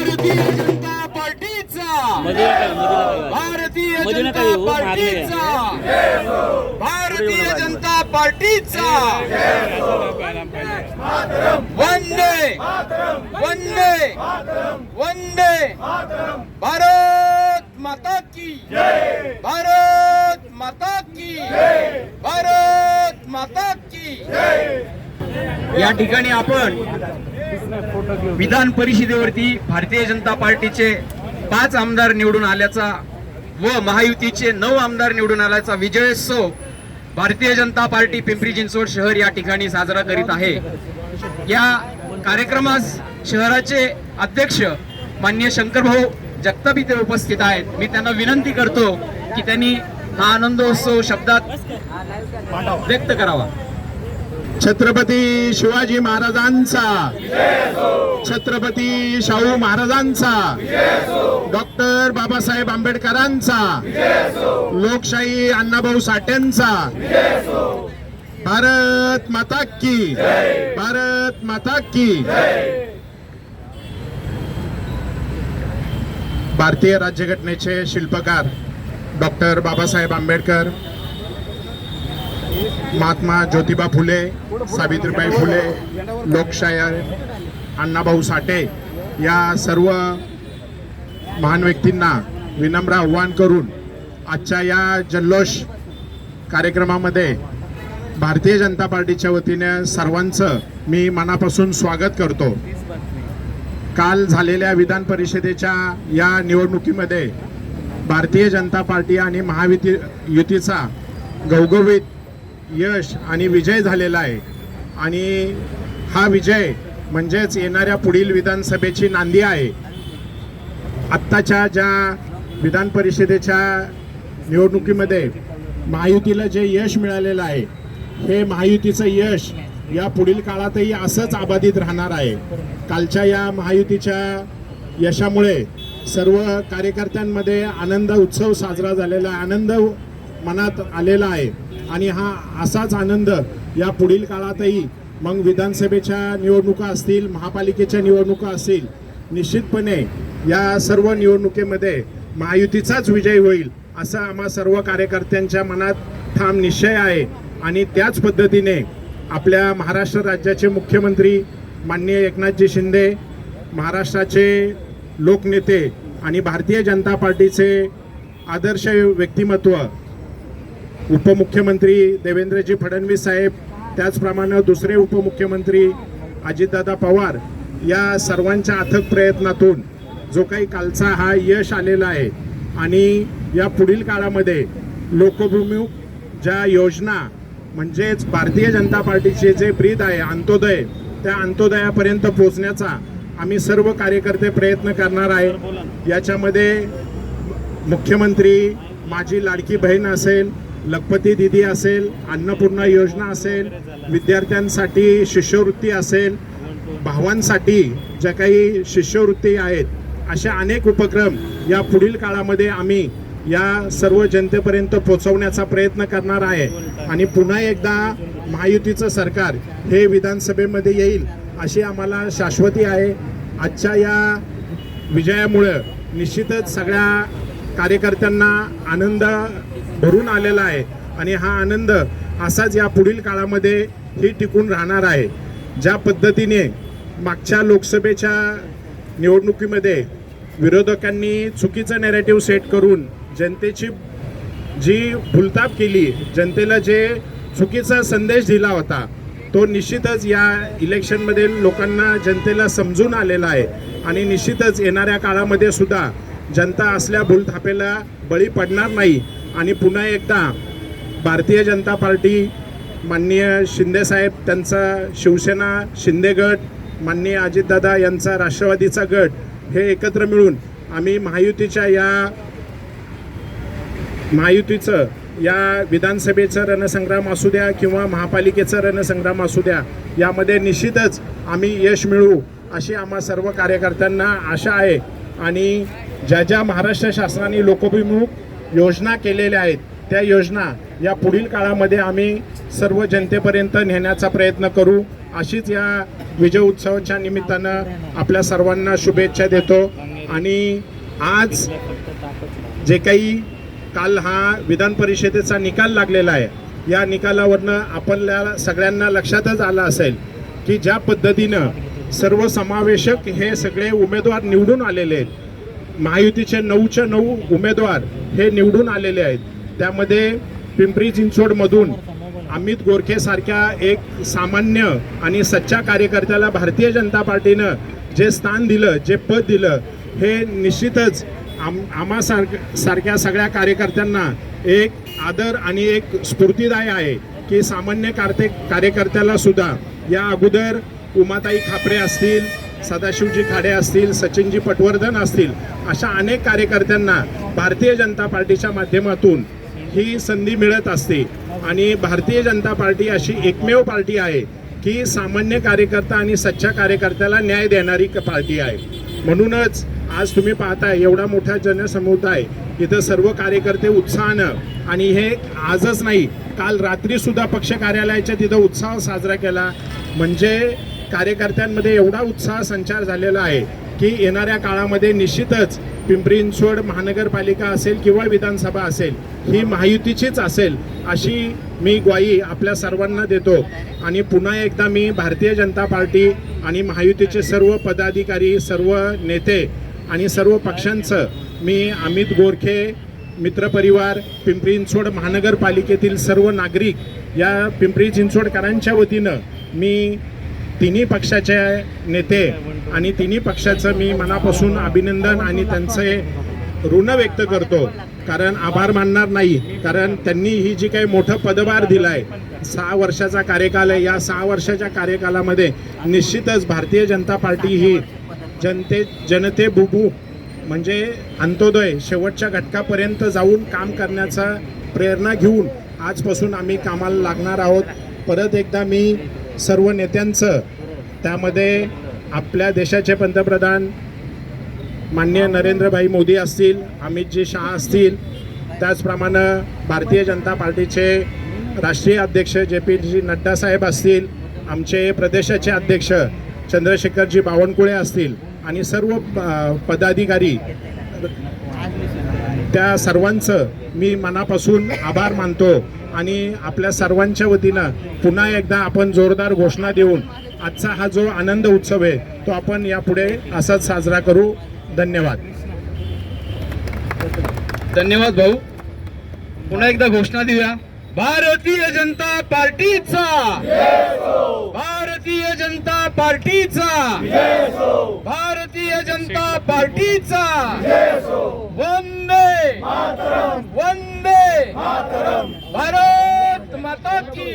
भारतीय जनता पार्टीचा. भारतीय जनता पार्टीचा. भारतीय जनता पार्टीचा. वंदे. वंदे. वंदे. भारत माता की. भारत माता की. भारत माता की. या ठिकाणी आपण विधान परिषदेवरती भारतीय जनता पार्टीचे पाच आमदार निवडून आल्याचा व महायुतीचे नऊ आमदार निवडून आल्याचा विजयोत्सव भारतीय जनता पार्टी पिंपरी चिंचवड शहर या ठिकाणी साजरा करीत आहे. या कार्यक्रमास शहराचे अध्यक्ष मान्य शंकरभाऊ जगताप इथे उपस्थित आहेत. मी त्यांना विनंती करतो की त्यांनी हा आनंदोत्सव शब्दात व्यक्त करावा. छत्रपती शिवाजी महाराजांचा. छत्रपती शाहू महाराजांचा. डॉक्टर बाबासाहेब आंबेडकरांचा. लोकशाही अण्णाभाऊ साठ्यांचा भारत माता की. भारत माता की. भारतीय राज्यघटनेचे शिल्पकार डॉक्टर बाबासाहेब आंबेडकर महात्मा ज्योतिबा फुले सावित्रीबाई फुले लोकशायर अण्णाभाऊ साठे या सर्व महान व्यक्तींना विनम्र आव्हान करून आजच्या या जल्लोष कार्यक्रमामध्ये भारतीय जनता पार्टीच्या वतीने सर्वांचं मी मनापासून स्वागत करतो. काल झालेल्या विधान परिषदेच्या या निवडणुकीमध्ये भारतीय जनता पार्टी आणि महाविती युतीचा गवगवीत यश आणि विजय झालेला आहे. आणि हा विजय म्हणजेच येणाऱ्या पुढील विधानसभेची नांदी आहे. आत्ताच्या ज्या विधान परिषदेच्या निवडणुकीमध्ये महायुतीला जे यश मिळालेलं आहे हे महायुतीचं यश या पुढील काळातही असंच अबाधित राहणार आहे. कालच्या या महायुतीच्या यशामुळे सर्व कार्यकर्त्यांमध्ये आनंद उत्सव साजरा झालेला आनंद मनात आलेला आहे. आणि हा असाच आनंद या पुढील काळातही मग विधानसभेच्या निवडणुका असतील महापालिकेच्या निवडणुका असतील निश्चितपणे या सर्व निवडणुकीमध्ये महायुतीचाच विजय होईल असा आम्हा सर्व कार्यकर्त्यांच्या मनात ठाम निश्चय आहे. आणि त्याच पद्धतीने आपल्या महाराष्ट्र राज्याचे मुख्यमंत्री माननीय एकनाथजी शिंदे महाराष्ट्राचे लोकनेते आणि भारतीय जनता पार्टीचे आदर्श व्यक्तिमत्व उपमुख्यमंत्री देवेंद्रजी फडणवीस साहेब त्याचप्रमाणे दुसरे उपमुख्यमंत्री अजितदादा पवार या सर्वांच्या अथक प्रयत्नातून जो काही कालचा हा यश आलेला आहे आणि या पुढील काळामध्ये लोकभिमुख ज्या योजना म्हणजेच भारतीय जनता पार्टीचे जे ब्रीद आहे अंत्योदय त्या अंत्योदयापर्यंत पोहोचण्याचा आम्ही सर्व कार्यकर्ते प्रयत्न करणार आहे. याच्यामध्ये मुख्यमंत्री माझी लाडकी बहीण असेल लखपती दिदी असेल अन्नपूर्णा योजना असेल विद्यार्थ्यांसाठी शिष्यवृत्ती असेल भावांसाठी ज्या काही शिष्यवृत्ती आहेत अशा अनेक उपक्रम या पुढील काळामध्ये आम्ही या सर्व जनतेपर्यंत पोहोचवण्याचा प्रयत्न करणार आहे. आणि पुन्हा एकदा महायुतीचं सरकार हे विधानसभेमध्ये येईल अशी आम्हाला शाश्वती आहे. आजच्या या विजयामुळं निश्चितच सगळ्या कार्यकर्त्यांना आनंद भरून आलेला आहे. आणि हा आनंद असाच या पुढील काळामध्ये ही टिकून राहणार आहे. ज्या पद्धतीने मागच्या लोकसभेच्या निवडणुकीमध्ये विरोधकांनी चुकीचं नॅरेटिव्ह सेट करून जनतेची जी भुलताप केली जनतेला जे चुकीचा संदेश दिला होता तो निश्चितच या इलेक्शनमध्ये लोकांना जनतेला समजून आलेला आहे. आणि निश्चितच येणाऱ्या काळामध्ये सुद्धा जनता असल्या भूलथापेला बळी पडणार नाही. आणि पुन्हा एकदा भारतीय जनता पार्टी माननीय शिंदेसाहेब त्यांचा शिवसेना शिंदे गट माननीय अजितदादा यांचा राष्ट्रवादीचा गट हे एकत्र मिळून आम्ही महायुतीच्या या महायुतीचं या विधानसभेचं रणसंग्राम असू द्या किंवा महापालिकेचं रणसंग्राम असू द्या यामध्ये निश्चितच आम्ही यश मिळवू अशी आम्हा सर्व कार्यकर्त्यांना आशा आहे. आणि ज्या ज्या महाराष्ट्र शासनाने लोकोभिमुख योजना केलेल्या आहेत. त्या योजना या पुढील काळामध्ये आम्ही सर्व जनतेपर्यंत नेण्याचा प्रयत्न करू. अशीच या विजय उत्सवाच्या निमित्तानं आपल्या सर्वांना शुभेच्छा देतो. आणि आज जे काही काल हा विधान परिषदेचा निकाल लागलेला आहे या निकालावरनं आपल्या सगळ्यांना लक्षातच आलं असेल की ज्या पद्धतीनं सर्वसमावेशक हे सगळे उमेदवार निवडून आलेले आहेत महायुतीचे नऊच्या नऊ उमेदवार हे निवडून आलेले आहेत. त्यामध्ये पिंपरी चिंचवडमधून अमित गोरखे सारख्या एक सामान्य आणि सच्चा कार्यकर्त्याला भारतीय जनता पार्टीनं जे स्थान दिलं जे पद दिलं हे निश्चितच आम आम्हासार सारख्या सगळ्या कार्यकर्त्यांना एक आदर आणि एक स्फूर्तीदाय आहे की सामान्य कार्ते कार्यकर्त्याला सुद्धा या अगोदर उमाताई खापरे असतील सदाशिवजी खाडे असतील सचिनजी पटवर्धन असतील अशा अनेक कार्यकर्त्यांना भारतीय जनता पार्टीच्या माध्यमातून ही संधी मिळत असते. आणि भारतीय जनता पार्टी अशी एकमेव पार्टी आहे की सामान्य कार्यकर्ता आणि सच्चा कार्यकर्त्याला न्याय देणारी क- पार्टी आहे. म्हणूनच आज तुम्ही पाहताय एवढा मोठा जनसमुदाय इथं सर्व कार्यकर्ते उत्साहानं आणि हे आजच नाही काल रात्री सुद्धा पक्ष कार्यालयाच्या तिथं उत्साह साजरा केला. म्हणजे कार्यकर्त्यांमध्ये एवढा उत्साह संचार झालेला आहे की येणाऱ्या काळामध्ये निश्चितच पिंपरी चिंचवड महानगरपालिका असेल किंवा विधानसभा असेल ही महायुतीचीच असेल अशी मी ग्वाही आपल्या सर्वांना देतो. आणि पुन्हा एकदा मी भारतीय जनता पार्टी आणि महायुतीचे सर्व पदाधिकारी सर्व नेते आणि सर्व पक्षांचं मी अमित गोरखे मित्रपरिवार पिंपरी चिंचवड महानगरपालिकेतील सर्व नागरिक या पिंपरी चिंचवडकरांच्या वतीनं मी तिन्ही पक्षाचे नेते आणि तिन्ही पक्षाचं मी मनापासून अभिनंदन आणि त्यांचे ऋण व्यक्त करतो. कारण आभार मानणार नाही. कारण त्यांनी ही जी काही मोठं पदभार दिला आहे सहा वर्षाचा कार्यकाल आहे. या सहा वर्षाच्या कार्यकालामध्ये निश्चितच भारतीय जनता पार्टी ही जनते जनते बुबू म्हणजे अंत्योदय शेवटच्या घटकापर्यंत जाऊन काम करण्याचा प्रेरणा घेऊन आजपासून आम्ही कामाला लागणार आहोत. परत एकदा मी सर्व नेत्यांचं त्यामध्ये आपल्या देशाचे पंतप्रधान माननीय नरेंद्रभाई मोदी असतील अमितजी शहा असतील त्याचप्रमाणे भारतीय जनता पार्टीचे राष्ट्रीय अध्यक्ष जे पी जी नड्डा साहेब असतील आमचे प्रदेशाचे अध्यक्ष चंद्रशेखरजी बावनकुळे असतील आणि सर्व प- पदाधिकारी त्या सर्वांचं मी मनापासून आभार मानतो आणि आपल्या सर्वांच्या वतीनं पुन्हा एकदा आपण जोरदार घोषणा देऊन आजचा हा जो आनंद उत्सव आहे तो आपण यापुढे असाच साजरा करू. धन्यवाद. धन्यवाद भाऊ. पुन्हा एकदा घोषणा देऊया. भारतीय जनता पार्टीचा. भारतीय जनता पार्टीचा. भारतीय जनता पार्टीचा. वंदे. वंदे. भारत माता की